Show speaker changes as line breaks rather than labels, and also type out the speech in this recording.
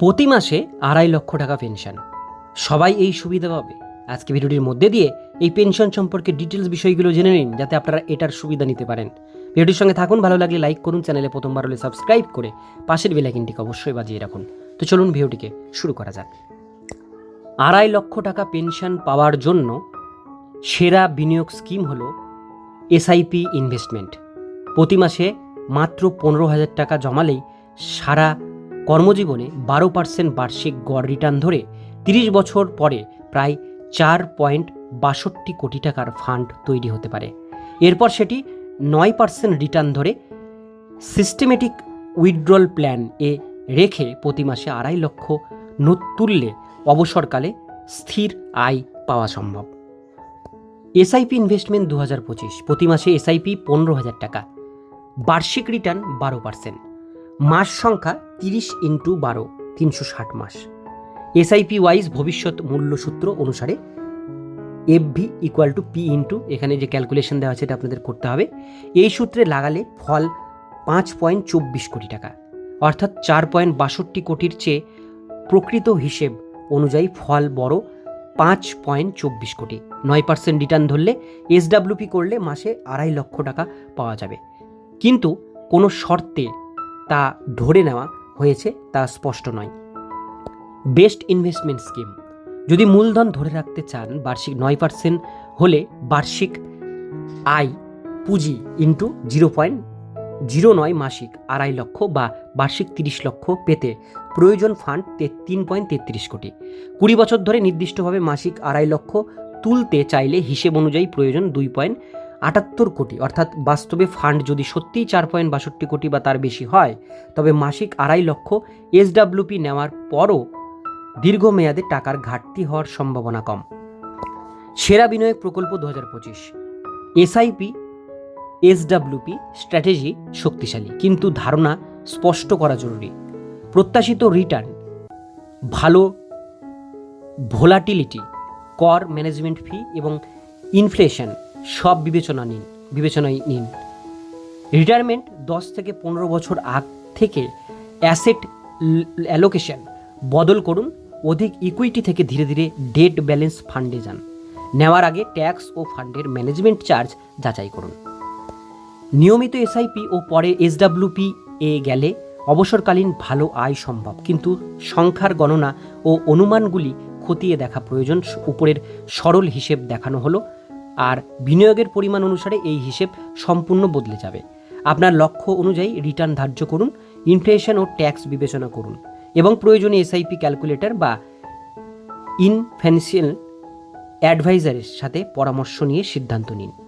প্রতি মাসে আড়াই লক্ষ টাকা পেনশন। সবাই এই সুবিধা পাবে। আজকে ভিডিওটির মধ্যে দিয়ে এই পেনশন সম্পর্কে ডিটেলস বিষয়গুলো জেনে নিন, যাতে আপনারা এটার সুবিধা নিতে পারেন। ভিডিওটির সঙ্গে থাকুন, ভালো লাগলে লাইক করুন, চ্যানেলে প্রথমবার হলে সাবস্ক্রাইব করে পাশের বেলাইকিনটিকে অবশ্যই বাজিয়ে রাখুন। তো চলুন ভিডিওটিকে শুরু করা যাক। আড়াই লক্ষ টাকা পেনশন পাওয়ার জন্য সেরা বিনিয়োগ স্কিম হল এসআইপি ইনভেস্টমেন্ট। প্রতি মাসে মাত্র পনেরো হাজার টাকা জমালেই সারা কর্মজীবনে বারো পার্সেন্ট বার্ষিক গড় রিটার্ন ধরে তিরিশ বছর পরে প্রায় চার পয়েন্ট বাষট্টি কোটি টাকার ফান্ড তৈরি হতে পারে। এরপর সেটি নয় পার্সেন্ট রিটার্ন ধরে সিস্টেমেটিক উইথড্রল প্ল্যান এ রেখে প্রতি মাসে আড়াই লক্ষ নোট তুললে অবসরকালে স্থির আয় পাওয়া সম্ভব। এসআইপি ইনভেস্টমেন্ট দু হাজার পঁচিশ, প্রতি মাসে এসআইপি পনেরো হাজার টাকা। বার্ষিক রিটার্ন বারো পার্সেন্ট মাস সংখ্যা তিরিশ ইন্টু বারো, তিনশো ষাট মাস। এসআইপি ওয়াইজ ভবিষ্যৎ মূল্যসূত্র অনুসারে F V equal to P into এখানে যে ক্যালকুলেশন দেওয়া আছে এটা আপনাদের করতে হবে, এই সূত্রে লাগালে ফল পাঁচ পয়েন্ট চব্বিশ কোটি টাকা। অর্থাৎ চার পয়েন্ট বাষট্টি কোটির চেয়ে প্রকৃত হিসেব অনুযায়ী ফল বড় পাঁচ পয়েন্ট চব্বিশ কোটি। নয় পার্সেন্ট রিটার্ন ধরলে এসডাব্লিউপি করলে মাসে আড়াই লক্ষ টাকা পাওয়া যাবে। কিন্তু কোনো শর্তে তা ধরে নেওয়া হয়েছে তা স্পষ্ট নয়। Best investment scheme. যদি মূলধন ধরে রাখতে চান বার্ষিক নয় পার্সেন্ট হলে বার্ষিক আয় পুঁজি ইন্টু জিরো পয়েন্ট জিরো নয় মাসিক আড়াই লক্ষ বা বার্ষিক তিরিশ লক্ষ পেতে প্রয়োজন ফান্ড তিন পয়েন্ট তেত্রিশ কোটি। কুড়ি বছর ধরে নির্দিষ্টভাবে মাসিক আড়াই লক্ষ তুলতে চাইলে হিসেব অনুযায়ী প্রয়োজন দুই পয়েন্ট আটাত্তর কোটি, অর্থাৎ বাস্তবে ফান্ড যদি সত্যিই চার পয়েন্ট বাষট্টি কোটি বা তার বেশি হয়, তবে মাসিক আড়াই লক্ষ এসডাব্লিউপি নেওয়ার পরও দীর্ঘমেয়াদে টাকার ঘাটতি হওয়ার সম্ভাবনা কম। সেরা বিনিয়োগ প্রকল্প দু হাজার পঁচিশ এসআইপি এসডাব্লিউপি স্ট্র্যাটেজি শক্তিশালী, কিন্তু ধারণা স্পষ্ট করা জরুরি। প্রত্যাশিত রিটার্ন ভালো ভোলাটিলিটি কর ম্যানেজমেন্ট ফি এবং ইনফ্লেশন সব বিবেচনা নিন, বিবেচনায় নিন। রিটায়ারমেন্ট দশ থেকে পনেরো বছর আগ থেকে অ্যাসেট অ্যালোকেশন বদল করুন, অধিক ইকুইটি থেকে ধীরে ধীরে ডেট ব্যালেন্স ফান্ডে যান। নেওয়ার আগে ট্যাক্স ও ফান্ডের ম্যানেজমেন্ট চার্জ যাচাই করুন। নিয়মিত এসআইপি ও পরে এসডাব্লিউপি এ গেলে অবসরকালীন ভালো আয় সম্ভব, কিন্তু সংখ্যার গণনা ও অনুমানগুলি খতিয়ে দেখা প্রয়োজন উপরের সরল হিসেব দেখানো হলো। আর বিনিয়োগের পরিমাণ অনুসারে এই হিসেব সম্পূর্ণ বদলে যাবে। আপনার লক্ষ্য অনুযায়ী রিটার্ন ধার্য করুন, ইনফ্লেশন ও ট্যাক্স বিবেচনা করুন এবং প্রয়োজনীয় এসআইপি ক্যালকুলেটর বা ইনফ্যান্সিয়াল অ্যাডভাইজারের সাথে পরামর্শ নিয়ে সিদ্ধান্ত নিন।